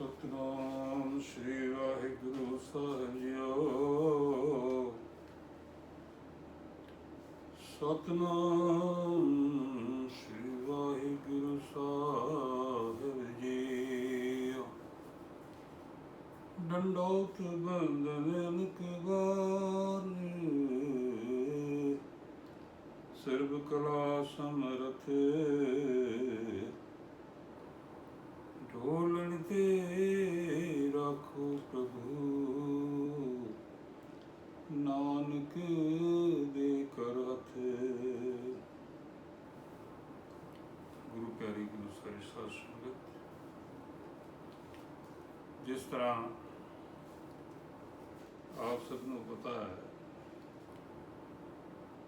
ਸਤਨਾਮ ਸ੍ਰੀ ਵਾਹਿਗੁਰੂ ਸਾਹਿਬ ਜੀਓ ਸਤਨਾਮ ਸ੍ਰੀ ਵਾਹਿਗੁਰੂ ਸਾਹਿਬ ਜੀਓ ਡੰਡੋਤ ਬੰਦਨ ਅਨਕਵਾਰ ਸਰਬ ਕਲਾ ਸਮਰਥ। ਢੋਲਣ ਤੇ ਰੱਖੋ ਪ੍ਰਭੂ। ਨਾਨਕ ਦੇ ਕਰ ਗੁਰੂ ਪਿਆਰੀ ਗੁਰੂ ਸਾਹਿਬ ਸਾਧ ਸੰਗਤ। ਜਿਸ ਤਰ੍ਹਾਂ ਆਪ ਸਭ ਨੂੰ ਪਤਾ ਹੈ,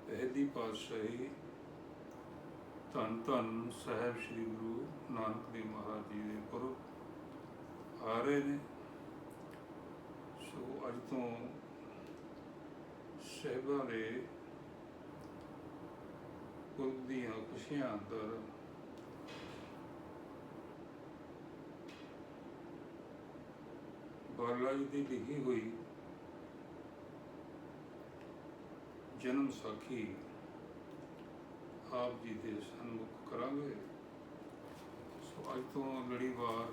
ਪਹਿਲੀ ਪਾਤਸ਼ਾਹੀ ਧੰਨ ਧੰਨ ਸਾਹਿਬ ਸ੍ਰੀ ਗੁਰੂ ਨਾਨਕ ਦੇਵ ਮਹਾਰਾਜ ਜੀ ਦੇ ਪੁਰਬ ਆ ਰਹੇ ਨੇ। ਸੋ ਅੱਜ ਤੋਂ ਸਹਿਬਾਂ ਦੇ ਪੁਰਬ ਦੀਆਂ ਖੁਸ਼ੀਆਂ ਅੰਦਰ ਬਾਲਾ ਜੀ ਦੀ ਲਿਖੀ ਹੋਈ ਜਨਮ ਸਾਖੀ ਆਪ ਜੀ ਦੇ ਸਨਮੁਖ ਕਰਾਂਗੇ। ਸੋ ਅੱਜ ਤੋਂ ਲੜੀਵਾਰ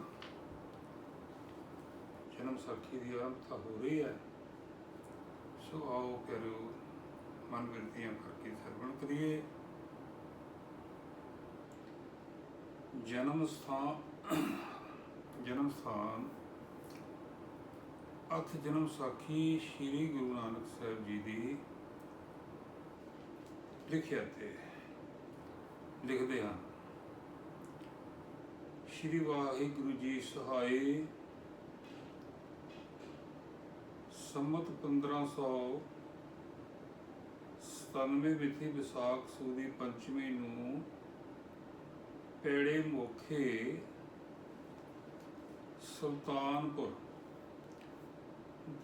ਜਨਮ ਸਾਖੀ ਦੀ ਆਰੰਭਤਾ ਹੋ ਰਹੀ ਹੈ। ਸੋ ਆਓ ਕਰੋ ਮਨ ਬਿਰਤੀਆਂ ਕਰਕੇ ਸਰਵਣ ਕਰੀਏ। ਜਨਮ ਸਥਾਨ ਜਨਮ ਸਥਾਨ ਅਥ ਜਨਮ ਸਾਖੀ ਸ੍ਰੀ ਗੁਰੂ ਨਾਨਕ ਸਾਹਿਬ ਜੀ ਦੀ ਲਿਖਿਆ ਤੇ ਲਿਖਦੇ ਹਨ ਸ਼੍ਰੀ ਵਾਹਿਗੁਰੂ ਜੀ ਸਹਾਈ ਸੰਮਤ 1597 ਵਿਥੀ ਵਿਸਾਖ ਸੂਦੀ ਪੰਚਮੀ ਨੂੰ ਪੇੜੇ ਮੋਖੇ ਸੁਲਤਾਨਪੁਰ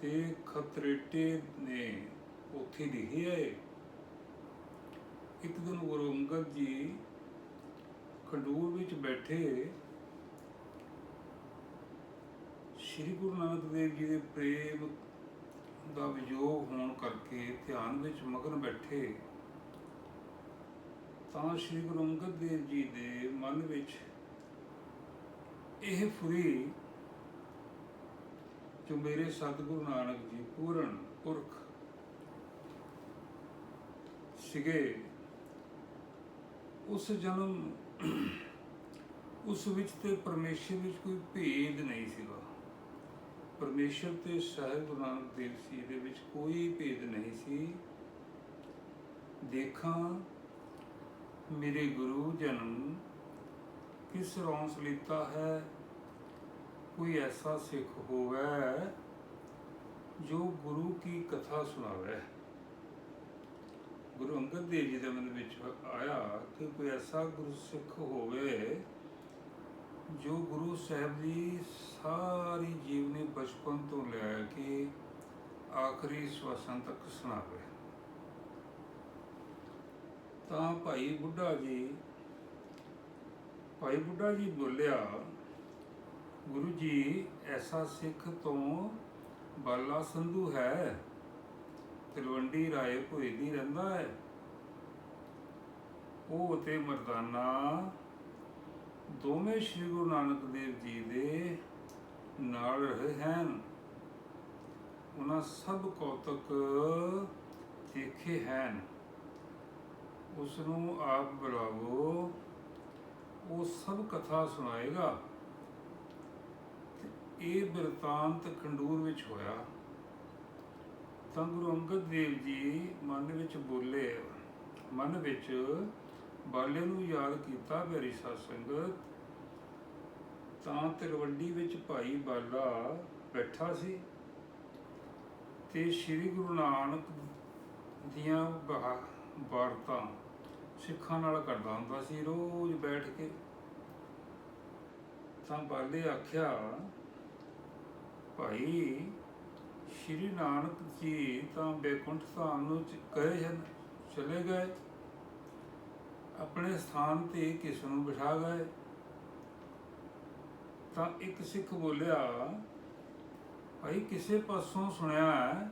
ਦੇ ਖਤਰੇਟੇ ਨੇ ਉੱਥੇ ਲਿਖਿਆ ਹੈ। ਇੱਕ ਦਿਨ ਗੁਰੂ ਅੰਗਦ ਜੀ ਖੰਡੂਰ ਵਿੱਚ ਬੈਠੇ। ਸ੍ਰੀ ਗੁਰੂ ਨਾਨਕ ਦੇਵ ਜੀ ਦੇ ਪ੍ਰੇਮ ਦਾ ਵਿਯੋਗ ਹੋਣ ਕਰਕੇ ਧਿਆਨ ਵਿੱਚ ਮਗਨ ਬੈਠੇ, ਤਾਂ ਸ੍ਰੀ ਗੁਰੂ ਅੰਗਦ ਦੇਵ ਜੀ ਦੇ ਮਨ ਵਿੱਚ ਇਹ ਫੁਰੀ ਜੋ ਮੇਰੇ ਸਤਿਗੁਰੂ ਨਾਨਕ ਜੀ ਪੂਰਨ ਪੁਰਖ ਸਿਗੇ, ਉਸ ਜਨਮ, ਉਸ ਵਿੱਚ ਤੇ ਪਰਮੇਸ਼ਰ ਵਿੱਚ ਕੋਈ ਭੇਦ ਨਹੀਂ ਸੀਗਾ। ਪਰਮੇਸ਼ਰ ਤੇ ਸਾਹਿਬ ਗੁਰੂ ਨਾਨਕ ਦੇਵ ਜੀ ਦੇ ਵਿੱਚ ਕੋਈ ਭੇਦ ਨਹੀਂ ਸੀ। ਦੇਖਾਂ, ਮੇਰੇ ਗੁਰੂ ਜਨਮ ਕਿਸ ਰੌਂਸ ਲੀਤਾ ਹੈ? ਕੋਈ ਐਸਾ ਸਿੱਖ ਹੋਵੇ ਜੋ ਗੁਰੂ ਕੀ ਕਥਾ ਸੁਣਾਵੇ। ਗੁਰੂ ਅੰਗਦ ਦੇਵ ਜੀ ਦੇ ਮਨ ਵਿੱਚ ਆਇਆ ਕਿ ਕੋਈ ਐਸਾ ਗੁਰੂ ਸਿੱਖ ਹੋਵੇ ਜੋ ਗੁਰੂ ਸਾਹਿਬ ਦੀ ਸਾਰੀ ਜੀਵਨੀ ਬਚਪਨ ਤੋਂ ਲੈ ਕੇ ਆਖਰੀ ਸਵਾਸਾਂ ਤੱਕ ਸੁਣਾਵੇ। ਤਾਂ ਭਾਈ ਬੁੱਢਾ ਜੀ, ਭਾਈ ਬੁੱਢਾ ਜੀ ਬੋਲਿਆ, ਗੁਰੂ ਜੀ, ਐਸਾ ਸਿੱਖ ਤੋਂ ਬਾਲਾ ਸੰਧੂ ਹੈ, ਤਲਵੰਡੀ ਰਾਏ ਭੋਏ ਦੀ ਰਹਿੰਦਾ ਹੈ। ਉਹ ਤੇ ਮਰਦਾਨਾ ਦੋਵੇਂ ਸ੍ਰੀ ਗੁਰੂ ਨਾਨਕ ਦੇਵ ਜੀ ਦੇ ਨਾਲ ਰਹੇ ਹਨ। ਉਹਨਾਂ ਸਭ ਕੌਤਕ ਦੇਖੇ ਹਨ। ਉਸ ਨੂੰ ਆਪ ਬੁਲਾਵੋ, ਉਹ ਸਭ ਕਥਾ ਸੁਣਾਏਗਾ। ਇਹ ਬਿਰਤਾਂਤ ਖੰਡੂਰ ਵਿੱਚ ਹੋਇਆ। ਤਾਂ ਗੁਰੂ ਅੰਗਦ ਦੇਵ ਜੀ ਮਨ ਵਿੱਚ ਬੋਲੇ, ਮਨ ਵਿੱਚ ਬਾਲੇ ਨੂੰ ਯਾਦ ਕੀਤਾ ਮੇਰੀ ਸਾਧ ਸੰਗਤ ਤਾਂ ਤਿਰਵੰਡੀ ਵਿੱਚ ਭਾਈ ਬਾਲਾ ਬੈਠਾ ਸੀ ਤੇ ਸ੍ਰੀ ਗੁਰੂ ਨਾਨਕ ਦੀਆਂ ਵਾਰਤਾਂ ਸਿੱਖਾਂ ਨਾਲ ਕਰਦਾ ਹੁੰਦਾ ਸੀ। ਰੋਜ਼ ਬੈਠ ਕੇ ਤਾਂ ਬਾਲੇ ਆਖਿਆ, ਭਾਈ, ਸ਼੍ਰੀ ਨਾਨਕ ਜੀ ਤਾਂ ਬੇਕੁੰਠ ਧਾਮ ਨੂੰ ਚ- ਗਏ ਹਨ ਚਲੇ ਗਏ? ਆਪਣੇ ਸਥਾਨ ਤੇ ਕਿਸ ਨੂੰ ਬਿਠਾ ਗਏ? ਤਾਂ ਇੱਕ ਸਿੱਖ ਬੋਲਿਆ, ਭਾਈ, ਕਿਸੇ ਪਾਸੋਂ ਸੁਣਿਆ ਹੈ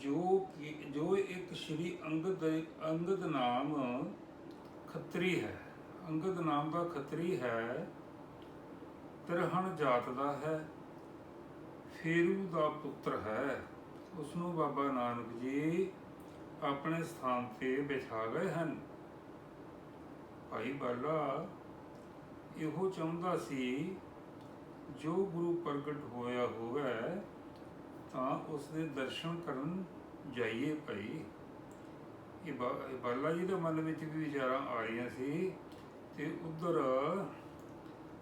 ਜੋ ਜੋ ਇੱਕ ਸ਼੍ਰੀ ਅੰਗਦ ਅੰਗਦ ਨਾਮ ਖੱਤਰੀ ਹੈ, ਅੰਗਦ ਨਾਮ ਦਾ ਖੱਤਰੀ ਹੈ, ਤਿਰਹਣ ਜਾਤ ਦਾ ਹੈ, ਫੇਰੂ ਦਾ ਪੁੱਤਰ ਹੈ। ਉਸ ਨੂੰ ਬਾਬਾ ਨਾਨਕ ਜੀ ਆਪਣੇ ਸਥਾਨ ਤੇ ਬਿਠਾ ਗਏ ਹਨ। ਭਾਈ ਬਾਲਾ, ਇਹੋ ਚਾਹੁੰਦਾ ਸੀ, ਜੋ ਗੁਰੂ ਪ੍ਰਗਟ ਹੋਇਆ ਹੋਵੇ, ਤਾਂ ਉਸ ਦੇ ਦਰਸ਼ਨ ਕਰਨ ਜਾਈਏ ਭਾਈ। ਇਹ ਬਾ- ਬਾਲਾ ਜੀ ਦੇ ਮਨ ਵਿੱਚ ਵੀ ਵਿਚਾਰਾਂ ਆ ਰਹੀਆਂ ਸੀ ਤੇ ਉਧਰ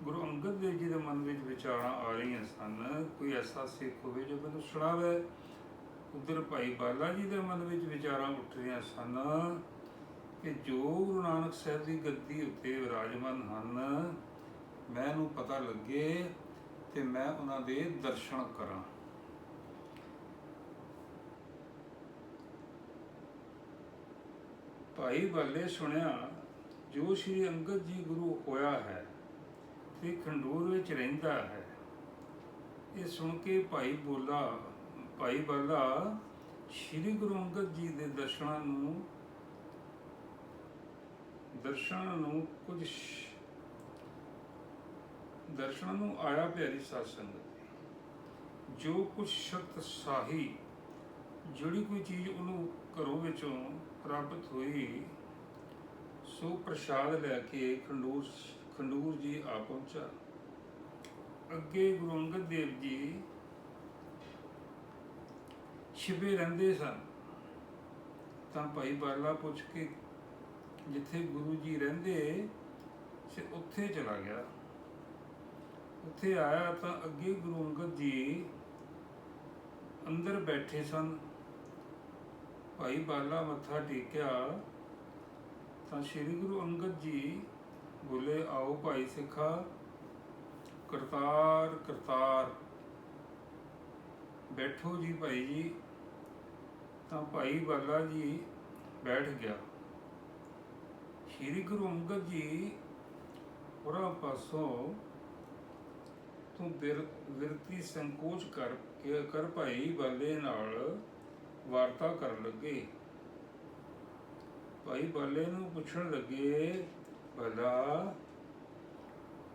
ਗੁਰੂ ਅੰਗਦ ਦੇਵ ਜੀ ਦੇ ਮਨ ਵਿੱਚ ਵਿਚਾਰਾਂ ਆ ਰਹੀਆਂ ਸਨ। ਕੋਈ ਐਸਾ ਸਿੱਖ ਹੋਵੇ ਜੋ ਮੈਨੂੰ ਸੁਣਾਵੇ। ਉਧਰ ਭਾਈ ਬਾਲਾ ਜੀ ਦੇ ਮਨ ਵਿੱਚ ਵਿਚਾਰਾਂ ਉੱਠ ਰਹੀਆਂ ਸਨ ਕਿ ਜੋ ਗੁਰੂ ਨਾਨਕ ਸਾਹਿਬ ਦੀ ਗੱਦੀ ਉੱਤੇ ਵਿਰਾਜਮਾਨ ਹਨ, ਮੈਨੂੰ ਪਤਾ ਲੱਗੇ ਤੇ ਮੈਂ ਉਹਨਾਂ ਦੇ ਦਰਸ਼ਨ ਕਰਾਂ। ਭਾਈ ਬਾਲੇ ਸੁਣਿਆ, ਜੋ ਸ਼੍ਰੀ ਅੰਗਦ ਜੀ ਗੁਰੂ ਹੋਇਆ ਹੈ ਤੇ ਖੰਡੂਰ ਵਿੱਚ ਰਹਿੰਦਾ ਹੈ। ਇਹ ਸੁਣ ਕੇ ਭਾਈ ਬੋਲਾ ਭਾਈ ਬੱਲਾ ਸ਼੍ਰੀ ਗੁਰੂ ਅੰਗਦ ਜੀ ਦੇ ਦਰਸ਼ਨਾਂ ਨੂੰ, ਦਰਸ਼ਨ ਨੂੰ ਕੁਝ ਸ਼- ਨੂੰ ਆਇਆ ਪਿਆਰੀ ਸਾਧ ਸੰਗਤ। ਜੋ ਕੁਝ ਸ਼ਕਤ ਸਾਹੀ, ਜਿਹੜੀ ਕੋਈ ਚੀਜ਼ ਉਹਨੂੰ ਘਰੋਂ ਵਿੱਚੋਂ ਪ੍ਰਾਪਤ ਹੋਈ, ਸੋ ਪ੍ਰਸ਼ਾਦ ਲੈ ਕੇ ਖੰਡੂਰ ਖੰਡੂਰ ਜੀ ਆ ਪਹੁੰਚਾ। ਅੱਗੇ ਗੁਰੂ ਅੰਗਦ ਦੇਵ ਜੀ ਛਿਪੇ ਰਹਿੰਦੇ ਸਨ। ਤਾਂ ਭਾਈ ਬਾਲਾ ਪੁੱਛ ਕੇ, ਜਿੱਥੇ ਗੁਰੂ ਜੀ ਰਹਿੰਦੇ, ਸੀ ਉੱਥੇ ਚਲਾ ਗਿਆ। ਉੱਥੇ ਆਇਆ ਤਾਂ ਅੱਗੇ ਗੁਰੂ ਅੰਗਦ ਜੀ ਅੰਦਰ ਬੈਠੇ ਸਨ। ਭਾਈ ਬਾਲਾ ਮੱਥਾ ਟੇਕਿਆ, ਤਾਂ ਸ੍ਰੀ ਗੁਰੂ ਅੰਗਦ ਜੀ ਬੋਲੇ, ਆਓ ਭਾਈ ਸਿੱਖਾ, ਕਰਤਾਰ ਕਰਤਾਰ। ਬੈਠੋ ਜੀ ਭਾਈ ਜੀ। ਤਾਂ ਭਾਈ ਬਾਲਾ ਜੀ ਬੈਠ ਗਿਆ। ਸ੍ਰੀ ਗੁਰੂ ਅੰਗਦ ਜੀ ਹੋਰਾਂ ਪਾਸੋਂ ਤੂੰ ਵਿਰਤੀ ਸੰਕੋਚ ਕਰ ਕਰ ਭਾਈ ਬਾਲੇ ਨਾਲ ਵਾਰਤਾ ਕਰਨ ਲੱਗੇ। ਭਾਈ ਬਾਲੇ ਨੂੰ ਪੁੱਛਣ ਲੱਗੇ ਭਲਾ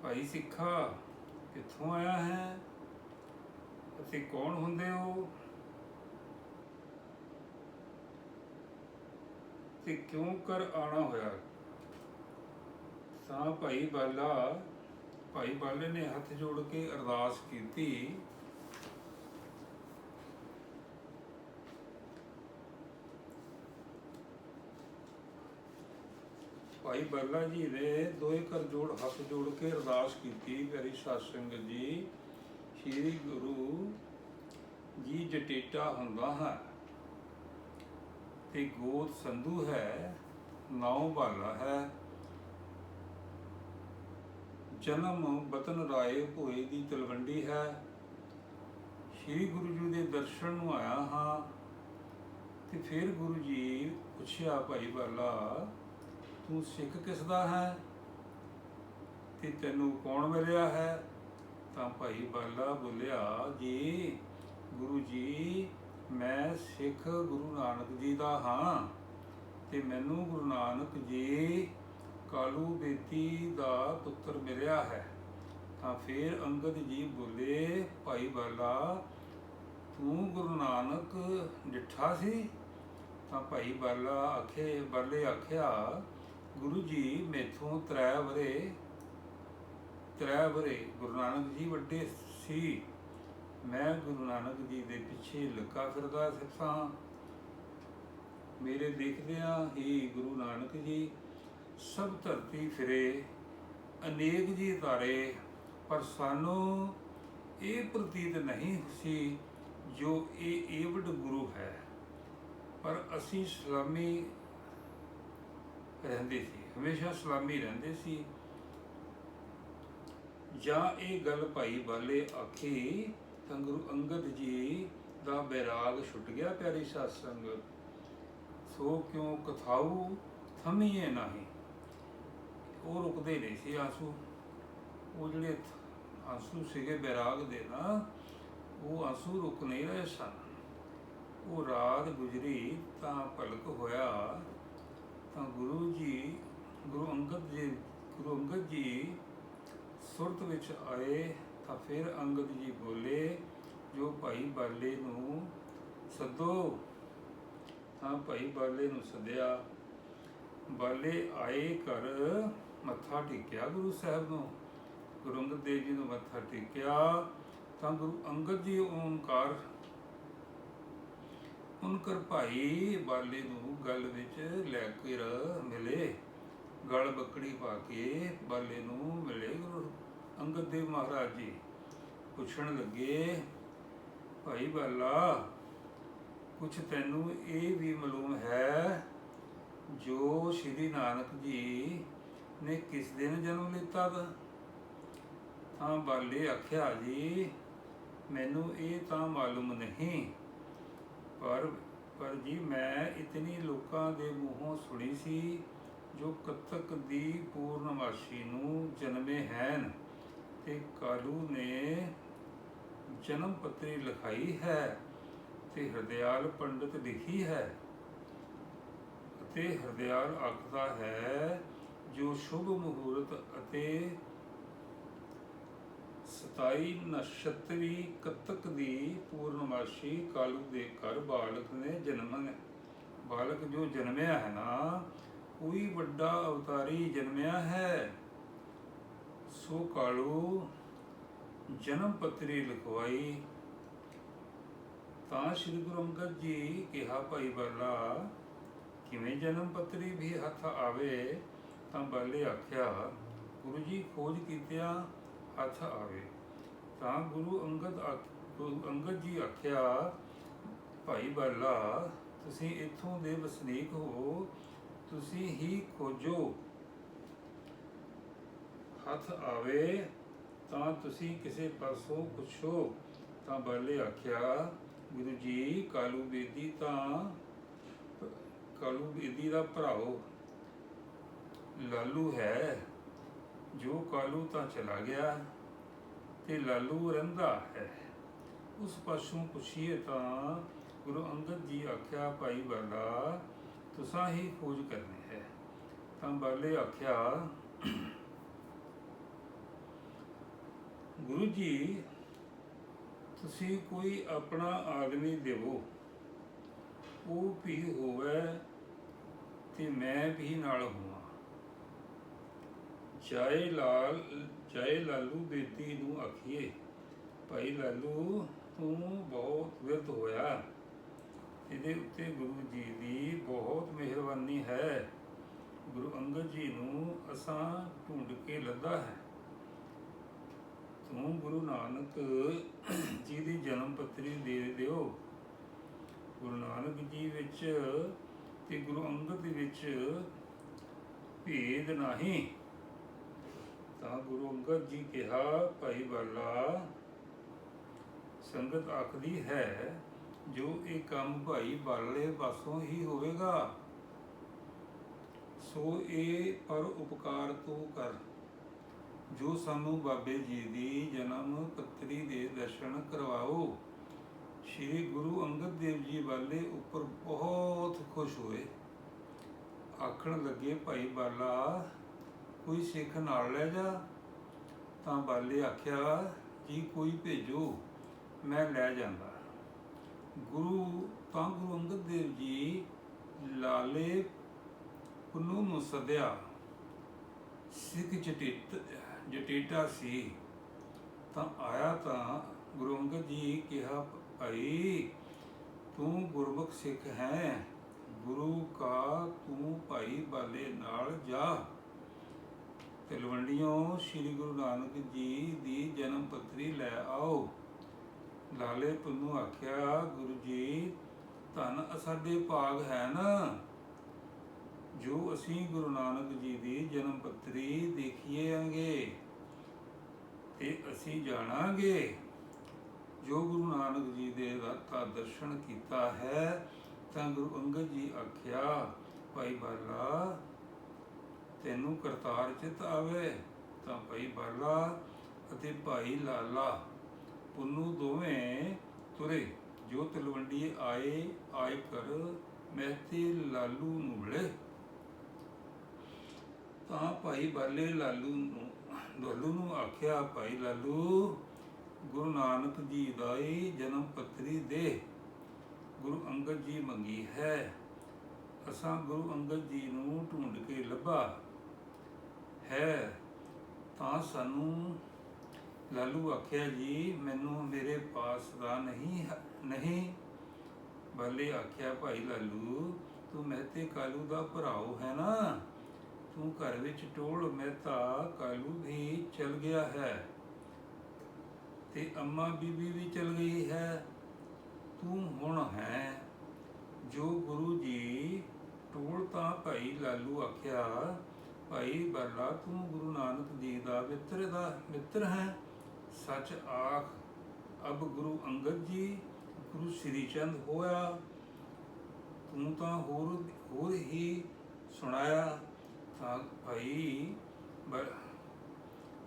ਭਾਈ ਸਿੱਖਾ, ਕਿੱਥੋਂ ਆਇਆ ਹੈ? ਅਤੇ ਕੌਣ ਹੁੰਦੇ ਹੋ? ਤੇ ਕਿਉਂ ਕਰ ਆਣਾ ਹੋਇਆ? ਤਾਂ ਭਾਈ ਬਾਲਾ, ਭਾਈ ਬਾਲੇ ਨੇ ਹੱਥ ਜੋੜ ਕੇ ਅਰਦਾਸ ਕੀਤੀ। ਭਾਈ ਬੱਲਾ ਜੀ ਨੇ ਦੋਏ ਕਰ ਜੋੜ, ਹੱਥ ਜੋੜ ਕੇ ਅਰਦਾਸ ਕੀਤੀ। ਪਿਆਰੀ ਸਾਧ ਸੰਗਤ ਜੀ, ਸ਼੍ਰੀ ਗੁਰੂ ਜੀ ਜਟੇਟਾ ਹੁੰਦਾ ਹੈ। ਤੇ ਗੋਤ ਸੰਧੂ ਹੈ, ਨਾਉ ਬਾਲਾ ਹੈ। ਜਨਮ ਬਤਨ ਰਾਏ ਭੋਏ ਦੀ ਤਲਵੰਡੀ ਹੈ। ਸ਼੍ਰੀ ਗੁਰੂ ਜੀ ਦੇ ਦਰਸ਼ਨ ਨੂੰ ਆਇਆ ਹਾਂ ਤੇ ਫਿਰ ਗੁਰੂ ਜੀ ਪੁੱਛਿਆ, ਭਾਈ ਬਾਲਾ, ਤੂੰ ਸਿੱਖ ਕਿਸ ਦਾ ਹੈ? ਤੇ ਤੈਨੂੰ ਕੌਣ ਮਿਲਿਆ ਹੈ? ਤਾਂ ਭਾਈ ਬਾਲਾ ਬੋਲਿਆ, ਜੀ, ਗੁਰੂ ਜੀ ਮੈਂ ਸਿੱਖ ਗੁਰੂ ਨਾਨਕ ਜੀ ਦਾ ਹਾਂ ਤੇ ਮੈਨੂੰ ਗੁਰੂ ਨਾਨਕ ਜੀ ਕਾਲੂ ਬੇਤੀ ਦਾ ਪੁੱਤਰ ਮਿਲਿਆ ਹੈ। ਤਾਂ ਫਿਰ ਅੰਗਦ ਜੀ ਬੋਲੇ, ਭਾਈ ਬਾਲਾ, ਤੂੰ ਗੁਰੂ ਨਾਨਕ ਡਿੱਠਾ ਸੀ? ਤਾਂ ਭਾਈ ਬਾਲਾ ਆਖੇ, ਬਾਲੇ ਆਖਿਆ, ਗੁਰੂ ਜੀ, ਮੇਥੋਂ ਤ੍ਰੈ ਵਰੇ ਤ੍ਰੈ ਵਰੇ ਗੁਰੂ ਨਾਨਕ ਜੀ ਵੱਡੇ ਸੀ। ਮੈਂ ਗੁਰੂ ਨਾਨਕ ਜੀ ਦੇ ਪਿੱਛੇ ਲੱਗਾ ਫਿਰਦਾ ਸਿੱਖਾਂ। ਮੇਰੇ ਦੇਖਦਿਆਂ ਹੀ ਗੁਰੂ ਨਾਨਕ ਜੀ ਸਭ ਧਰਤੀ ਫਿਰੇ, ਅਨੇਕ ਜੀ ਤਾਰੇ, ਪਰ ਸਾਨੂੰ ਇਹ ਪ੍ਰਤੀਤ ਨਹੀਂ ਸੀ ਜੋ ਇਹ ਏਵਡ ਗੁਰੂ ਹੈ। ਪਰ ਅਸੀਂ ਸਲਾਮੀ ਰਹਿੰਦੇ ਸੀ, ਹਮੇਸ਼ਾ ਸਲਾਮੀ ਰਹਿੰਦੇ ਸੀ। ਜਾਂ ਇਹ ਗੱਲ ਭਾਈ ਬਾਲੇ ਆਖੀ ਤਾਂ ਗੁਰੂ ਅੰਗਦ ਜੀ ਦਾ ਬੈਰਾਗ ਛੁੱਟ ਗਿਆ ਪਿਆਰੀ ਸਾਧ ਸੰਗਤ ਸੋ ਕਿਉਂ ਕਥਾਉ ਥਮੀਏ ਨਹੀਂ? ਉਹ ਰੁਕਦੇ ਨਹੀਂ ਸੀ ਆਸੂ। ਉਹ ਜਿਹੜੇ ਆਂਸੂ ਸੀਗੇ ਬੈਰਾਗ ਦੇ ਨਾ, ਉਹ ਆਂਸੂ ਰੁਕ ਨਹੀਂ ਰਹੇ ਸਨ। ਉਹ ਰਾਤ ਗੁਜਰੀ ਤਾਂ ਭਲਕ ਹੋਇਆ। ਤਾਂ ਗੁਰੂ ਜੀ, ਗੁਰੂ ਅੰਗਦ ਜੀ, ਗੁਰੂ ਅੰਗਦ ਜੀ ਸੁਰਤ ਵਿੱਚ ਆਏ। ਤਾਂ ਫਿਰ ਅੰਗਦ ਜੀ ਬੋਲੇ, ਜੋ ਭਾਈ ਬਾਲੇ ਨੂੰ ਸੱਦੋ। ਤਾਂ ਭਾਈ ਬਾਲੇ ਨੂੰ ਸੱਦਿਆ। ਬਾਲੇ ਆਏ ਘਰ, ਮੱਥਾ ਟੇਕਿਆ ਗੁਰੂ ਸਾਹਿਬ ਨੂੰ। ਗੁਰੂ ਅੰਗਦ ਦੇਵ ਜੀ ਨੂੰ ਮੱਥਾ ਟੇਕਿਆ, ਤਾਂ ਗੁਰੂ ਅੰਗਦ ਜੀ ਓੰਕਾਰ ਉਨਕਰ ਭਾਈ ਬਾਲੇ ਨੂੰ ਗਲ ਵਿੱਚ ਲੈ ਕੇ ਮਿਲੇ। ਗਲ ਬੱਕੜੀ ਪਾ ਕੇ ਬਾਲੇ ਨੂੰ ਮਿਲੇ ਗੁਰੂ ਅੰਗਦ ਦੇਵ ਮਹਾਰਾਜ ਜੀ ਪੁੱਛਣ ਲੱਗੇ, ਭਾਈ ਬਾਲਾ, ਕੁਛ ਤੈਨੂੰ ਇਹ ਵੀ ਮਾਲੂਮ ਹੈ ਜੋ ਸ਼੍ਰੀ ਨਾਨਕ ਜੀ ਨੇ ਕਿਸ ਦਿਨ ਜਨਮ ਲਿੱਤਾ ਵਾ? ਤਾਂ ਬਾਲੇ ਆਖਿਆ, ਜੀ, ਮੈਨੂੰ ਇਹ ਤਾਂ ਮਾਲੂਮ ਨਹੀਂ, ਪਰ ਪਰ ਜੀ ਮੈਂ ਇਤਨੀ ਲੋਕਾਂ ਦੇ ਮੂੰਹੋਂ ਸੁਣੀ ਸੀ ਜੋ ਕੱਤਕ ਦੀ ਪੂਰਨਮਾਸ਼ੀ ਨੂੰ ਜਨਮੇ ਹਨ। ਤੇ ਕਾਲੂ ਨੇ ਜਨਮ ਪੱਤਰੀ ਲਿਖਾਈ ਹੈ ਤੇ ਹਰਦਿਆਲ ਪੰਡਤ ਲਿਖੀ ਹੈ ਅਤੇ ਹਰਦਿਆਲ ਆਖਦਾ ਹੈ, ਜੋ ਸ਼ੁਭ ਮੁਹੂਰਤ ਅਤੇ 27 ਨਛਤਰੀ ਕੱਤਕ ਦੀ ਪੂਰਨਮਾਸ਼ੀ ਕਾਲੂ ਦੇ ਘਰ ਬਾਲਕ ਨੇ ਜਨਮ ਬਾਲਕ ਜੋ ਜਨਮਿਆ ਹੈ ਨਾ ਕੋਈ ਵੱਡਾ ਅਵਤਾਰੀ ਜਨਮਿਆ ਹੈ। ਸੋ ਕਾਲੂ ਜਨਮ ਪੱਤਰੀ ਲਿਖਵਾਈ। ਤਾਂ ਸ੍ਰੀ ਗੁਰੂ ਅੰਗਦ ਜੀ ਕਿਹਾ, ਭਾਈ ਬੱਲਾ, ਕਿਵੇਂ ਜਨਮ ਪੱਤਰੀ ਵੀ ਹੱਥ ਆਵੇ, ਤਾਂ ਬੱਲੇ ਆਖਿਆ, ਗੁਰੂ ਜੀ, ਖੋਜ ਕੀਤਿਆਂ ਹੱਥ ਆਵੇ। ਤਾਂ ਗੁਰੂ ਅੰਗਦ ਆਖ- ਅੰਗਦ ਜੀ ਆਖਿਆ, ਭਾਈ ਬਾਲਾ, ਤੁਸੀਂ ਇੱਥੋਂ ਦੇ ਵਸਨੀਕ ਹੋ, ਤੁਸੀਂ ਹੀ ਖੋਜੋ। ਹੱਥ ਆਵੇ ਤਾਂ ਤੁਸੀਂ ਕਿਸੇ ਪਾਸੋਂ ਪੁੱਛੋ। ਤਾਂ ਬਾਲੇ ਆਖਿਆ, ਗੁਰੂ ਜੀ, ਕਾਲੂ ਬੇਦੀ ਤਾਂ ਕਾਲੂ ਬੇਦੀ ਦਾ ਭਰਾਓ। ਲਾਲੂ ਹੈ। ਜੋ ਕਾਲੂ ਤਾਂ ਚਲਾ ਗਿਆ ਤੇ ਲਾਲੂ ਰਹਿੰਦਾ ਹੈ। ਉਸ ਪਾਸੋਂ ਪੁੱਛੀਏ ਤਾਂ ਗੁਰੂ ਅੰਗਦ ਜੀ ਆਖਿਆ, ਭਾਈ ਬਾਲਾ, ਤੁਸਾਂ ਹੀ ਖੋਜ ਕਰਨੀ ਹੈ। ਤਾਂ ਬਾਲੇ ਆਖਿਆ ਗੁਰੂ ਜੀ, ਤੁਸੀਂ ਕੋਈ ਆਪਣਾ ਆਦਮੀ ਦੇਵੋ। ਉਹ ਵੀ ਹੋਵੇ ਤੇ ਮੈਂ ਵੀ ਨਾਲ ਹੋਵਾਂ। ਜੈ ਲਾਲ ਜੈ ਲਾਲੂ ਬੇਦੀ ਨੂੰ ਆਖੀਏ, ਭਾਈ ਲਾਲੂ, ਤੂੰ ਬਹੁਤ ਵਿਰਧ ਹੋਇਆ। ਇਹਦੇ ਉੱਤੇ ਗੁਰੂ ਜੀ ਦੀ ਬਹੁਤ ਮਿਹਰਬਾਨੀ ਹੈ। ਗੁਰੂ ਅੰਗਦ ਜੀ ਨੂੰ ਅਸਾਂ ਢੂੰਡ ਕੇ ਲੱਦਾ ਹੈ। ਤੂੰ ਗੁਰੂ ਨਾਨਕ ਜੀ ਦੀ ਜਨਮ ਪੱਤਰੀ ਦੇ ਦਿਓ। ਗੁਰੂ ਨਾਨਕ ਜੀ ਵਿੱਚ ਤੇ ਗੁਰੂ ਅੰਗਦ ਵਿੱਚ ਭੇਦ ਨਹੀਂ। ਤਾਂ ਗੁਰੂ ਅੰਗਦ ਜੀ ਕਿਹਾ, ਭਾਈ ਬਾਲਾ, ਸੰਗਤ ਆਖਦੀ ਹੈ, ਜੋ ਇਹ ਕੰਮ ਭਾਈ ਬਾਲੇ ਪਾਸੋਂ ਹੀ ਹੋਵੇਗਾ, ਸੋ ਇਹ ਪਰ ਉਪਕਾਰ ਤੂੰ ਕਰ। ਜੋ ਸਾਨੂੰ ਬਾਬੇ ਜੀ ਦੀ ਜਨਮ ਪੱਤਰੀ ਦੇ ਦਰਸ਼ਨ ਕਰਵਾਓ, ਸ਼੍ਰੀ ਗੁਰੂ ਅੰਗਦ ਦੇਵ ਜੀ ਵਾਲੇ ਉੱਪਰ ਬਹੁਤ ਖੁਸ਼ ਹੋਏ। ਆਖਣ ਲੱਗੇ, ਭਾਈ ਬਾਲਾ, ਕੋਈ ਸਿੱਖ ਨਾਲ ਲੈ ਜਾ। ਤਾਂ ਬਾਲੇ ਆਖਿਆ, ਜੀ, ਕੋਈ ਭੇਜੋ, ਮੈਂ ਲੈ ਜਾਂਦਾ। ਗੁਰੂ, ਤਾਂ ਗੁਰੂ ਅੰਗਦ ਦੇਵ ਜੀ ਲਾਲੇ ਪੁੰਨੂ ਨੂੰ ਸੱਦਿਆ, ਸਿੱਖ ਚਟਿਤ ਜਟੇਟਾ ਸੀ, ਤਾਂ ਆਇਆ ਤਾਂ ਗੁਰੂ ਅੰਗਦ ਜੀ ਕਿਹਾ, ਭਾਈ, ਤੂੰ ਗੁਰਮੁਖ ਸਿੱਖ ਹੈ। ਗੁਰੂ ਕਾ ਤੂੰ ਭਾਈ ਬਾਲੇ ਨਾਲ ਜਾ। ਤਲਵੰਡੀਓਂ ਸ੍ਰੀ ਗੁਰੂ ਨਾਨਕ ਜੀ ਦੀ ਜਨਮ ਪੱਤਰੀ ਲੈ ਆਓ। ਲਾਲੇ ਪੁੰਨੂ ਆਖਿਆ, ਗੁਰੂ ਜੀ, ਧੰਨ ਸਾਡੇ ਭਾਗ ਹੈ ਨਾ। ਜੋ ਅਸੀਂ ਗੁਰੂ ਨਾਨਕ ਜੀ ਦੀ ਜਨਮ ਪੱਤਰੀ ਦੇਖੀਏਗੇ ਤੇ ਅਸੀਂ ਜਾਣਾਂਗੇ, ਜੋ ਗੁਰੂ ਨਾਨਕ ਜੀ ਦੇ ਦਾ ਦਰਸ਼ਨ ਕੀਤਾ ਹੈ, ਤਾਂ ਗੁਰੂ ਅੰਗਦ ਜੀ ਆਖਿਆ, ਭਾਈ ਬਾਲਾ, ਤੈਨੂੰ ਕਰਤਾਰ ਚਿਤ ਆਵੇ, ਤਾਂ ਭਾਈ ਬਾਲਾ ਅਤੇ ਭਾਈ ਲਾਲਾ, ਪੁੰਨੂ ਦੋਵੇਂ ਤੁਰੇ, ਜੋ ਤਲਵੰਡੀ ਆਏ ਆਏ ਕਰ ਮਹਿਤੇ ਲਾਲੂ ਨੂੰ ਮਿਲੇ। ਤਾਂ ਭਾਈ ਬਾਲੇ ਲਾਲੂ ਨੂੰ ਲਾਲੂ ਨੂੰ ਆਖਿਆ, ਭਾਈ ਲਾਲੂ, ਗੁਰੂ ਨਾਨਕ ਜੀ ਦਾ ਹੀ ਜਨਮ ਪੱਤਰੀ ਦੇ ਗੁਰੂ ਅੰਗਦ ਜੀ ਮੰਗੀ ਹੈ। ਅਸਾਂ ਗੁਰੂ ਅੰਗਦ ਜੀ ਨੂੰ ਢੂੰਡ ਕੇ ਲੱਭਾ ਹੈ। ਤਾਂ ਸਾਨੂੰ ਲਾਲੂ ਆਖਿਆ, ਜੀ, ਮੈਨੂੰ ਮੇਰੇ ਪਾਸ ਦਾ ਨਹੀਂ ਹੈ- ਨਹੀਂ। ਬਾਲੇ ਆਖਿਆ, ਭਾਈ ਲਾਲੂ, ਤੂੰ ਮਹਿਤੇ ਕਾਲੂ ਦਾ ਭਰਾਓ ਹੈ ਨਾ? ਤੂੰ ਘਰ ਵਿੱਚ ਟੋਲ ਮਹਿਤਾ ਕਾਲੂ ਵੀ ਚਲ ਗਿਆ ਹੈ ਤੇ ਅੰਮਾ ਬੀਬੀ ਵੀ ਚਲ ਗਈ ਹੈ। ਤੂੰ ਹੁਣ ਹੈ ਜੋ ਗੁਰੂ ਜੀ ਟੋਲ ਤਾਂ ਭਾਈ ਲਾਲੂ ਆਖਿਆ, ਭਾਈ ਬਰਲਾ ਤੂੰ ਗੁਰੂ ਨਾਨਕ ਜੀ ਦਾ ਮਿੱਤਰ ਦਾ ਮਿੱਤਰ ਹੈ। ਸੱਚ ਆਖ, ਅਬ ਗੁਰੂ ਅੰਗਦ ਜੀ, ਗੁਰੂ ਸ੍ਰੀ ਚੰਦ ਹੋਇਆ। ਤੂੰ ਤਾਂ ਹੋਰ ਹੋਰ ਹੀ ਸੁਣਾਇਆ। ਤਾਂ ਭਾਈ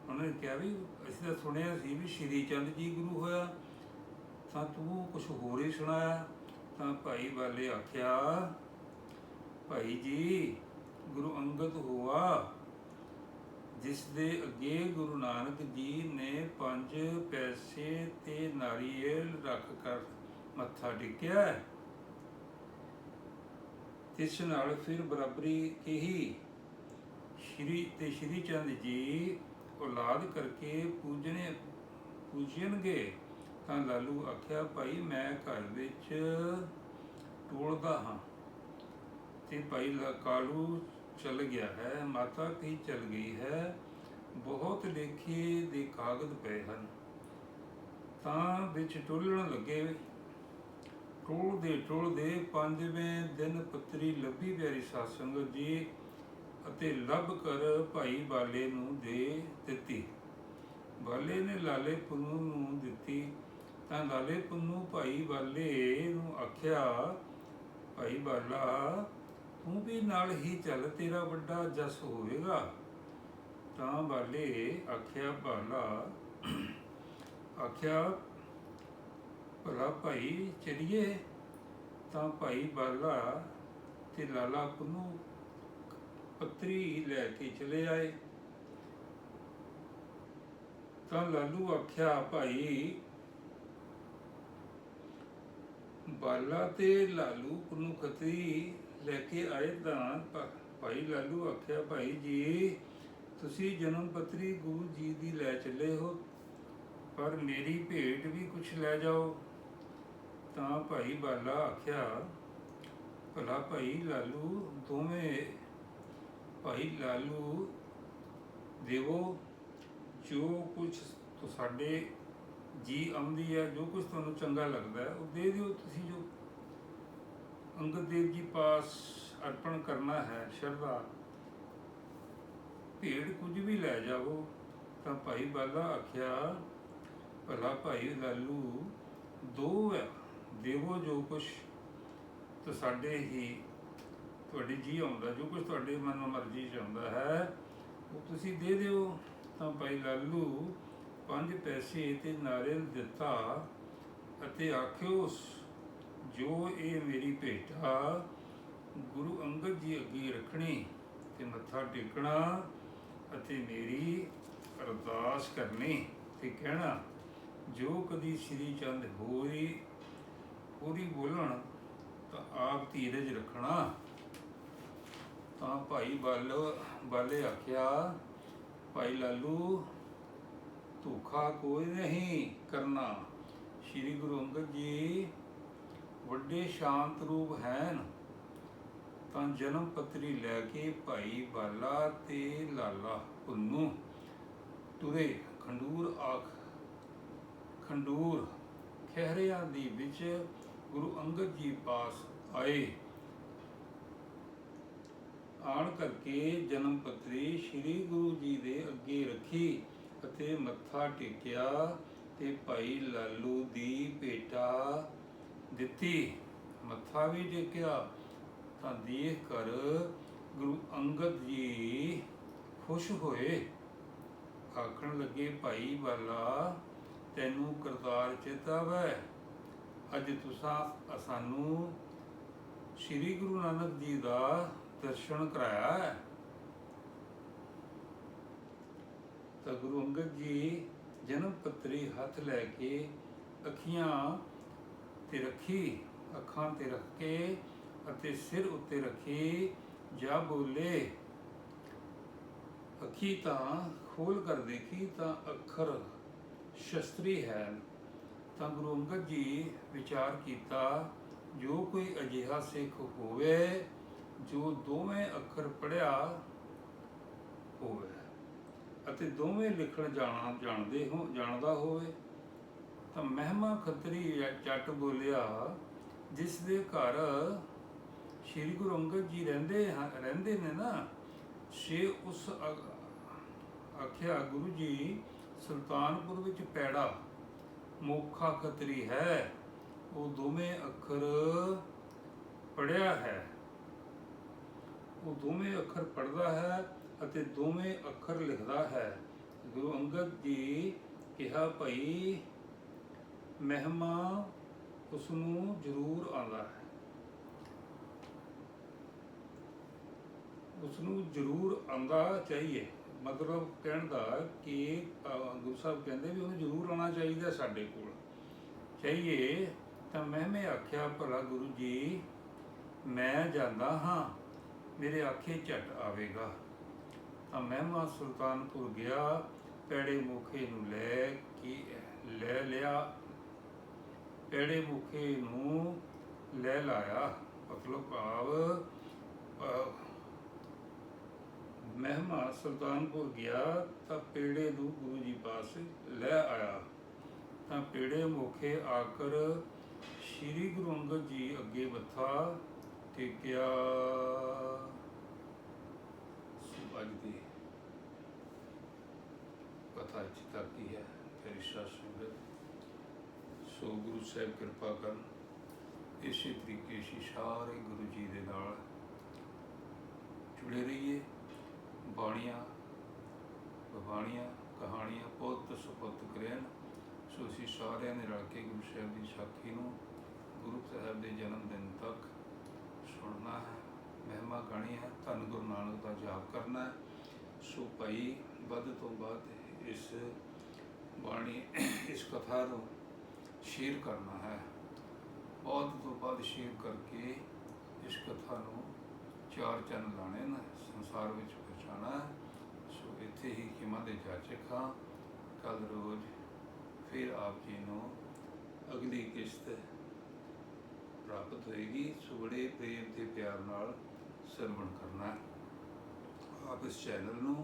ਉਹਨਾਂ ਨੇ ਕਿਹਾ ਵੀ ਅਸੀਂ ਤਾਂ ਸੁਣਿਆ ਸੀ ਵੀ ਸ਼੍ਰੀ ਚੰਦ ਜੀ ਗੁਰੂ ਹੋਇਆ ਤਾਂ ਤੂੰ ਕੁਝ ਹੋਰ ਹੀ ਸੁਣਾਇਆ, ਤਾਂ ਭਾਈ ਵਾਲੇ ਆਖਿਆ, ਭਾਈ ਜੀ, ਗੁਰੂ ਅੰਗਦ ਹੋਆ, ਜਿਸ ਦੇ ਅੱਗੇ ਗੁਰੂ ਨਾਨਕ ਜੀ ਨੇ ਪੰਜ ਪੈਸੇ ਤੇ ਨਾਰੀਅਲ ਰੱਖ ਕਰ ਮੱਥਾ ਟੇਕਿਆ ਹੈ। ਨਾਲ ਫਿਰ ਬਰਾਬਰੀ ਕਹੀ ਸ਼੍ਰੀ ਤੇ ਸ਼੍ਰੀ ਚੰਦ ਜੀ ਔਲਾਦ ਕਰਕੇ ਪੂਜਣੇ, ਪੂਜਣਗੇ, ਤਾਂ ਲਾਲੂ ਆਖਿਆ, ਭਾਈ, ਮੈਂ ਘਰ ਵਿੱਚ ਟੋਲਦਾ ਹਾਂ। ਤੇ ਭਾਈ ਲਾ- ਕਾਲੂ ਚਲ ਗਿਆ ਹੈ, ਮਾਤਾ ਵੀ ਚਲ ਗਈ ਹੈ, ਬਹੁਤ ਲੇਖੇ ਦੇ ਕਾਗਜ਼ ਪਏ ਹਨ। ਤਾਂ ਵਿੱਚ ਟੋਲਣ ਲੱਗੇ। ਟੋਲਦੇ ਟੋਲਦੇ ਪੰਜਵੇਂ ਦਿਨ ਪੱਤਰੀ ਲੱਭੀ ਪਿਆਰੀ ਸਾਧ ਸੰਗਤ ਜੀ ਅਤੇ ਲੱਭ ਕਰ ਭਾਈ ਬਾਲੇ ਨੂੰ ਦੇ ਦਿੱਤੀ। ਬਾਲੇ ਨੇ ਲਾਲੇ ਪੁੰਨੂ ਨੂੰ ਦਿੱਤੀ। ਤਾਂ ਲਾਲੇ ਪੁੰਨੂ ਭਾਈ ਬਾਲੇ ਨੂੰ ਆਖਿਆ, ਭਾਈ ਬਾਲਾ, ਤੂੰ ਵੀ ਨਾਲ ਹੀ ਚੱਲ, ਤੇਰਾ ਵੱਡਾ ਜਸ ਹੋਵੇਗਾ। ਤਾਂ ਬਾਲੇ ਆਖਿਆ, ਬਾਲਾ, ਆਖਿਆ, ਭਲਾ ਭਾਈ ਚਲੀਏ ਤਾਂ ਭਾਈ ਬਾਲਾ ਤੇ ਲਾਲਾ ਪੁੰਨੂ ਪੱਤਰੀ ਲੈ ਕੇ ਚਲੇ ਆਏ। ਤਾਂ ਲਾਲੂ ਆਖਿਆ, ਭਾਈ, ਬਾਲਾ ਤੇ ਲਾਲੂ ਪੁੰਨੂ ਖੱਤਰੀ ਲੈ ਕੇ ਆਏ ਤਾਂ ਭਾਈ ਲਾਲੂ ਆਖਿਆ, ਭਾਈ ਜੀ, ਤੁਸੀਂ ਜਨਮ ਪੱਤਰੀ ਗੁਰੂ ਜੀ ਦੀ ਲੈ ਚੱਲੇ ਹੋ, ਪਰ ਮੇਰੀ ਭੇਟ ਵੀ ਕੁਛ ਲੈ ਜਾਓ। ਤਾਂ ਭਾਈ ਬਾਲਾ ਆਖਿਆ, ਭਲਾ ਭਾਈ ਲਾਲੂ, ਦੋਵੇਂ ਭਾਈ ਲਾਲੂ ਦੇਵੋ, ਜੋ ਕੁਝ ਸਾਡੇ ਜੀ ਆਉਂਦੀ ਹੈ, ਜੋ ਕੁਝ ਤੁਹਾਨੂੰ ਚੰਗਾ ਲੱਗਦਾ ਹੈ, ਉਹ ਦੇ ਦਿਓ। ਤੁਸੀਂ ਜੋ ਅੰਗਦ ਦੇਵ ਜੀ ਪਾਸ ਅਰਪਣ ਕਰਨਾ ਹੈ, ਸ਼ਰਧਾ ਭੇੜ ਕੁਝ ਵੀ ਲੈ ਜਾਵੋ, ਤਾਂ ਭਾਈ ਬਾਲਾ ਆਖਿਆ, ਭਲਾ ਭਾਈ ਲਾਲੂ, ਦੋ ਹੈ, ਦੇਵੋ ਜੋ ਕੁਛ ਤਾਂ, ਸਾਡੇ ਹੀ ਤੁਹਾਡੀ ਜੀ ਆਉਂਦਾ, ਜੋ ਕੁਝ ਤੁਹਾਡੇ ਮਨ ਮਰਜ਼ੀ ਚ ਆਉਂਦਾ ਹੈ, ਉਹ ਤੁਸੀਂ ਦੇ ਦਿਓ। ਤਾਂ ਭਾਈ ਲਾਲੂ, ਪੰਜ ਪੈਸੇ ਤੇ ਨਾਰੀਅਲ ਦਿੱਤਾ ਅਤੇ ਆਖਿਓ, ਜੋ ਇਹ ਮੇਰੀ ਭੇਟਾ ਗੁਰੂ ਅੰਗਦ ਜੀ ਅੱਗੇ ਰੱਖਣੀ ਤੇ ਮੱਥਾ ਟੇਕਣਾ ਅਤੇ ਮੇਰੀ ਅਰਦਾਸ ਕਰਨੀ ਤੇ ਕਹਿਣਾ, ਜੋ ਕਦੀ ਸ੍ਰੀ ਚੰਦ ਹੋਈ ਉਹਦੀ ਬੋਲਣ ਤਾਂ ਆਪ ਧੀਰਜ ਰੱਖਣਾ। ਤਾਂ ਭਾਈ ਬਲ ਬਾਲੇ ਆਖਿਆ, ਭਾਈ ਲਾਲੂ, ਧੋਖਾ ਕੋਈ ਨਹੀਂ ਕਰਨਾ। ਸ੍ਰੀ ਗੁਰੂ ਅੰਗਦ ਜੀ ਵੱਡੇ ਸ਼ਾਂਤ ਰੂਪ ਹਨ। ਤਾਂ ਜਨਮ ਪੱਤਰੀ ਲੈ ਕੇ ਭਾਈ ਬਾਲਾ ਤੇ ਲਾਲਾ ਪੁੰਨੂ ਤੁਰੇ। ਖੰਡੂਰ ਆਖ, ਖੰਡੂਰ ਖਹਿਰਿਆਂ ਦੀ ਵਿੱਚ ਗੁਰੂ ਅੰਗਦ ਜੀ ਪਾਸ ਆਏ। ਆਣ ਕਰਕੇ ਜਨਮ ਪੱਤਰੀ ਸ੍ਰੀ ਗੁਰੂ ਜੀ ਦੇ ਅੱਗੇ ਰੱਖੀ ਅਤੇ ਮੱਥਾ ਟੇਕਿਆ ਤੇ ਭਾਈ ਲਾਲੂ ਦੀ ਭੇਟਾ ਦਿੱਤੀ। ਮੱਥਾ ਵੀ ਟੇਕਿਆ। ਤਾਂ ਦੇਖ ਕਰ ਗੁਰੂ ਅੰਗਦ ਜੀ ਖੁਸ਼ ਹੋਏ। ਆਖਣ ਲੱਗੇ, ਭਾਈ ਬਾਲਾ, ਤੈਨੂੰ ਕਰਤਾਰ ਚੇਤਾ ਵੈ ਅੱਜ ਤੁਸਾਂ ਸਾਨੂੰ ਸ੍ਰੀ ਗੁਰੂ ਨਾਨਕ ਜੀ ਦਾ ਦਰਸ਼ਨ ਕਰਾਇਆ ਹੈ। ਤਾਂ ਗੁਰੂ ਅੰਗਦ ਜੀ ਜਨਮ ਪੱਤਰੀ ਹੱਥ ਲੈ ਕੇ ਅੱਖੀਆਂ ਤੇ ਰੱਖੀ, ਅੱਖਾਂ ਤੇ ਰੱਖ ਕੇ ਅਤੇ ਸਿਰ ਉੱਤੇ ਰੱਖੀ, ਜਾ ਬੋਲੇ। ਅੱਖੀ ਤਾਂ ਖੋਲ ਕਰ ਦੇਖੀ, ਤਾਂ ਅੱਖਰ ਸ਼ਸਤਰੀ ਹੈ। ਤਾਂ ਗੁਰੂ ਅੰਗਦ ਜੀ ਵਿਚਾਰ ਕੀਤਾ, ਜੋ ਕੋਈ ਅਜਿਹਾ ਸਿੱਖ ਹੋਵੇ ਜੋ ਦੋਵੇਂ ਅੱਖਰ ਪੜਿਆ ਹੋਵੇ ਅਤੇ ਦੋਵੇਂ ਲਿਖਣ ਜਾਣਾ, ਜਾਣਦੇ ਹੋ, ਜਾਣਦਾ ਹੋਵੇ, ਤਾਂ ਮਹਿਮਾ ਖੱਤਰੀ ਚੱਟ ਬੋਲਿਆ, ਜਿਸ ਦੇ ਘਰ ਸ੍ਰੀ ਗੁਰੂ ਅੰਗਦ ਜੀ ਰਹਿੰਦੇ ਹਨ- ਰਹਿੰਦੇ ਨੇ ਨਾ ਸੇ ਉਸ ਆਖਿਆ, ਗੁਰੂ ਜੀ, ਸੁਲਤਾਨਪੁਰ ਵਿੱਚ ਪੈੜਾ ਮੋਖਾ ਖੱਤਰੀ ਹੈ, ਉਹ ਦੋਵੇਂ ਅੱਖਰ ਪੜਿਆ ਹੈ। ਉਹ ਦੋਵੇਂ ਅੱਖਰ ਪੜਦਾ ਹੈ ਅਤੇ ਦੋਵੇਂ ਅੱਖਰ ਲਿਖਦਾ ਹੈ। ਗੁਰੂ ਅੰਗਦ ਜੀ ਕਿਹਾ ਭਈ, ਮਹਿਮਾ ਉਸ ਨੂੰ ਜ਼ਰੂਰ ਆਉਂਦਾ ਹੈ। ਉਸ ਨੂੰ ਜ਼ਰੂਰ ਆਉਂਦਾ ਚਾਹੀਏ। ਮਤਲਬ ਕਹਿਣ ਦਾ ਕਿ ਗੁਰੂ ਸਾਹਿਬ ਕਹਿੰਦੇ ਵੀ ਉਹਨੂੰ ਜ਼ਰੂਰ ਆਉਣਾ ਚਾਹੀਦਾ ਸਾਡੇ ਕੋਲ। ਚਾਹੀਏ ਤਾਂ ਮੈਂ ਮੈਂ ਆਖਿਆ, ਭਲਾ ਗੁਰੂ ਜੀ, ਮੈਂ ਜਾਂਦਾ ਹਾਂ। ਮੇਰੇ ਆਖੇ ਝਟ ਆਵੇਗਾ। ਤਾਂ ਮਹਿਮਾ ਸੁਲਤਾਨਪੁਰ ਗਿਆ ਪੈੜੇ ਮੁਖੇ ਨੂੰ ਲੈ ਕੇ ਲੈ ਲਿਆ। ਪੈੜੇ ਮੁਖੇ ਨੂੰ ਲੈ ਲਾਇਆ। ਮਤਲਬ ਭਾਵ ਅਹ, ਮਹਿਮਾ ਸੁਲਤਾਨਪੁਰ ਗਿਆ ਤਾਂ ਪੇੜੇ ਨੂੰ ਗੁਰੂ ਜੀ ਪਾਸ ਲੈ ਆਇਆ। ਤਾਂ ਪੇੜੇ ਮੁਖੇ ਆਕਰ ਸ੍ਰੀ ਗੁਰੂ ਅੰਗਦ ਜੀ ਅੱਗੇ ਮੱਥਾ ਟੇਕਿਆ ਸੋ ਅੱਜ ਦੀ ਕਥਾ ਚਿਤਾ ਕੀ ਹੈ? ਫਿਰ ਤੇਰੀ ਸੰਗਤ ਸੋ ਗੁਰੂ ਸਾਹਿਬ ਕਿਰਪਾ ਕਰਨ, ਇਸੇ ਤਰੀਕੇ ਅਸੀਂ ਸਾਰੇ ਗੁਰੂ ਜੀ ਦੇ ਨਾਲ ਜੁੜੇ ਰਹੀਏ। ਬਾਣੀਆਂ ਬਾਣੀਆਂ, ਕਹਾਣੀਆਂ ਬਹੁਤ ਸੁਪੁੱਤ ਕਰਨ ਸੋ ਅਸੀਂ ਸਾਰਿਆਂ ਨੇ ਰਲ ਕੇ ਗੁਰੂ ਸਾਹਿਬ ਦੀ ਸਾਖੀ ਨੂੰ ਗੁਰੂ ਸਾਹਿਬ ਦੇ ਜਨਮ ਦਿਨ ਤੱਕ ਸੁਣਨਾ ਹੈ, ਮਹਿਮਾ ਗਾਣੀ ਹੈ, ਧੰਨ ਗੁਰੂ ਨਾਨਕ ਦਾ ਜਾਪ ਕਰਨਾ ਹੈ। ਸੋ ਭਾਈ, ਵੱਧ ਤੋਂ ਵੱਧ ਇਸ ਬਾਣੀ, ਇਸ ਕਥਾ ਨੂੰ ਸ਼ੇਅਰ ਕਰਨਾ ਹੈ। ਬਹੁਤ ਤੋਂ ਵੱਧ ਸ਼ੇਅਰ ਕਰਕੇ ਇਸ ਕਥਾ ਨੂੰ ਚਾਰ ਚੰਨ ਲਾਣੇ ਨੇ, ਸੰਸਾਰ ਵਿੱਚ ਪਹੁੰਚਾਉਣਾ ਹੈ। ਸੋ ਇੱਥੇ ਹੀ ਖਿਮਾ ਦੇ ਜਾਚਕ ਹਾਂ। ਕੱਲ ਰੋਜ਼ ਫਿਰ ਆਪ ਜੀ ਨੂੰ ਅਗਲੀ ਕਿਸ਼ਤ ਪ੍ਰਾਪਤ ਹੋਏਗੀ ਸੋ ਬੜੇ ਪ੍ਰੇਮ ਤੇ ਪਿਆਰ ਨਾਲ ਸਰਵਣ ਕਰਨਾ ਆਪ ਇਸ ਚੈਨਲ ਨੂੰ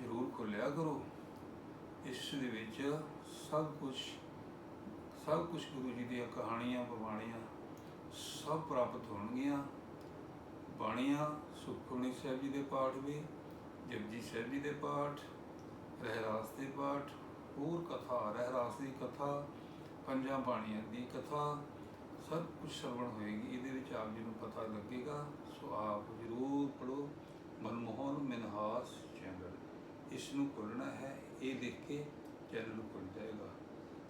ਜ਼ਰੂਰ ਖੋਲਿਆ ਕਰੋ। ਇਸ ਦੇ ਵਿੱਚ ਸਭ ਕੁਝ ਸਭ ਕੁਝ ਗੁਰੂ ਜੀ ਦੀਆਂ ਕਹਾਣੀਆਂ ਬਵਾਣੀਆਂ ਸਭ ਪ੍ਰਾਪਤ ਹੋਣਗੀਆਂ। ਬਾਣੀਆਂ ਸੁਖਮਨੀ ਸਾਹਿਬ ਜੀ ਦੇ ਪਾਠ ਵੀ, ਜਪਜੀ ਸਾਹਿਬ ਜੀ ਦੇ ਪਾਠ, ਰਹਿਰਾਸ ਦੇ ਪਾਠ, ਹੋਰ ਕਥਾ, ਰਹਿਰਾਸ ਦੀ ਕਥਾ, ਪੰਜਾਂ ਬਾਣੀਆਂ ਦੀ ਕਥਾ ਸਭ ਕੁਝ ਸਰਵਣ ਹੋਏਗੀ, ਇਹਦੇ ਵਿੱਚ ਆਪ ਜੀ ਨੂੰ ਪਤਾ ਲੱਗੇਗਾ, ਸੋ ਆਪ ਜ਼ਰੂਰ ਪੜੋ ਮਨਮੋਹਨ ਮਿਨਹਾਸ ਚੈਨਲ। ਇਸ ਨੂੰ ਖੋਲਣਾ ਹੈ, ਇਹ ਦੇਖ ਕੇ ਚੈਨਲ ਖੁੱਲ ਜਾਏਗਾ।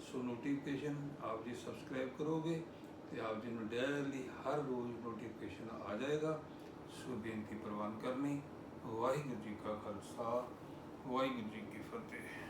ਸੋ ਨੋਟੀਫਿਕੇਸ਼ਨ ਆਪ ਜੀ ਸਬਸਕ੍ਰਾਈਬ ਕਰੋਗੇ ਤੇ ਆਪ ਜੀ ਨੂੰ ਡੇਲੀ ਹਰ ਰੋਜ਼ ਨੋਟੀਫਿਕੇਸ਼ਨ ਆ ਜਾਏਗਾ। ਸੋ ਬੇਨਤੀ ਪ੍ਰਵਾਨ ਕਰਨੀ, ਵਾਹਿਗੁਰੂ ਜੀ ਕਾ ਖਾਲਸਾ, ਵਾਹਿਗੁਰੂ ਜੀ ਕੀ ਫਤਿਹ।